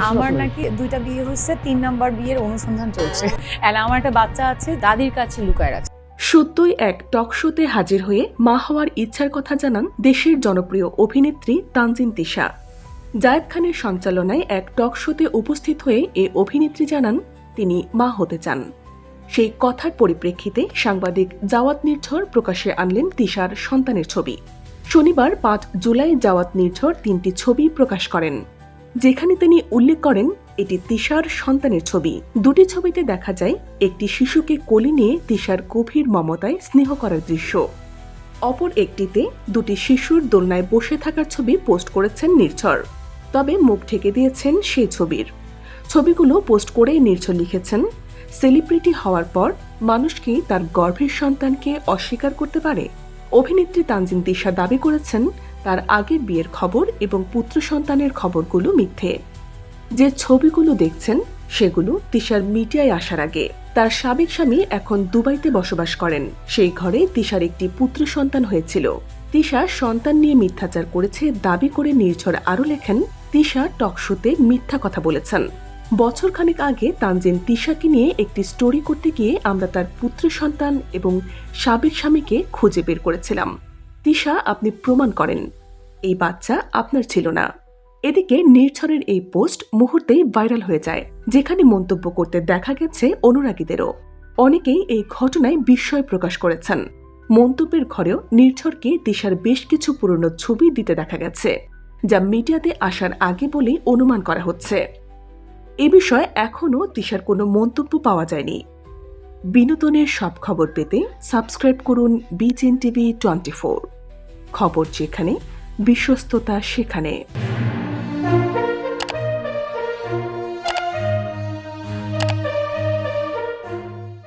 আমার নাকি দুইটা বিয়ে হচ্ছে তিন নাম্বার বিয়ের অনুসন্ধান চলছে। আর আমার একটা বাচ্চা আছে দাদির কাছে লুকায় রাখছে। সত্যই এক টক শোতে হাজির হয়ে মা হওয়ার ইচ্ছার কথা জানান দেশের জনপ্রিয় অভিনেত্রী তানজিন তিশা। জায়েদ খানের সঞ্চালনায় এক টক শোতে উপস্থিত হয়ে এ অভিনেত্রী জানান তিনি মা হতে চান। সেই কথার পরিপ্রেক্ষিতে সাংবাদিক জাওয়াত নির্ঝর প্রকাশে আনলেন তিশার সন্তানের ছবি। শনিবার পাঁচ জুলাই জাওয়াত নির্ঝর তিনটি ছবি প্রকাশ করেন। যেখানে তিনি উল্লেখ করেন, এটি তিশার সন্তানের ছবি। দুটি ছবিতে দেখা যায়, একটি শিশুকে কোলে নিয়ে তিশার গভীর মমতায় স্নেহ করার দৃশ্য। অপর একটিতে দুটি শিশুর দোলনায় বসে থাকার ছবি পোস্ট করেছেন নির্ঝর। তবে মুখ ঢেকে দিয়েছেন সেই ছবির। ছবিগুলো পোস্ট করে নির্ঝর লিখেছেন, সেলিব্রিটি হওয়ার পর মানুষ কি তার গর্ভের সন্তানকে অস্বীকার করতে পারে? অভিনেত্রী তানজিন তিশা দাবি করেছেন তার আগের বিয়ের খবর এবং পুত্র সন্তানের খবরগুলো মিথ্যে। যে ছবিগুলো দেখছেন, সেগুলো তিশার মিডিয়ায় আসার আগে। তার সাবেক স্বামী এখন দুবাইতে বসবাস করেন। সেই ঘরে তিশার একটি পুত্র সন্তান হয়েছিল। তিশা সন্তান নিয়ে মিথ্যাচার করেছে, দাবি করে নির্ঝর আরও লেখেন, তিশা টকশোতে মিথ্যা কথা বলেছেন। বছরখানেক আগে তানজিন তিশাকে নিয়ে একটি স্টোরি করতে গিয়ে আমরা তার পুত্র সন্তান এবং সাবেক স্বামীকে খুঁজে বের করেছিলাম। তিশা আপনি প্রমাণ করেন। এই বাচ্চা আপনার ছিল না। এদিকে নির্ঝরের এই পোস্ট মুহূর্তেই ভাইরাল হয়ে যায়, যেখানে মন্তব্য করতে দেখা গেছে অনুরাগীদেরও। অনেকেই এই ঘটনায় বিস্ময় প্রকাশ করেছেন। মন্তব্যের ঘরেও নির্ঝরকে দিশার বেশ কিছু পুরনো ছবি দিতে দেখা গেছে, যা মিডিয়াতে আসার আগে বলেই অনুমান করা হচ্ছে। এ বিষয়ে এখনও দিশার কোনো মন্তব্য পাওয়া যায়নি। বিনোদনের সব খবর পেতে সাবস্ক্রাইব করুন বিজেন টিভি টোয়েন্টি খবর যেখানে বিশ্বস্ততা সেখানে।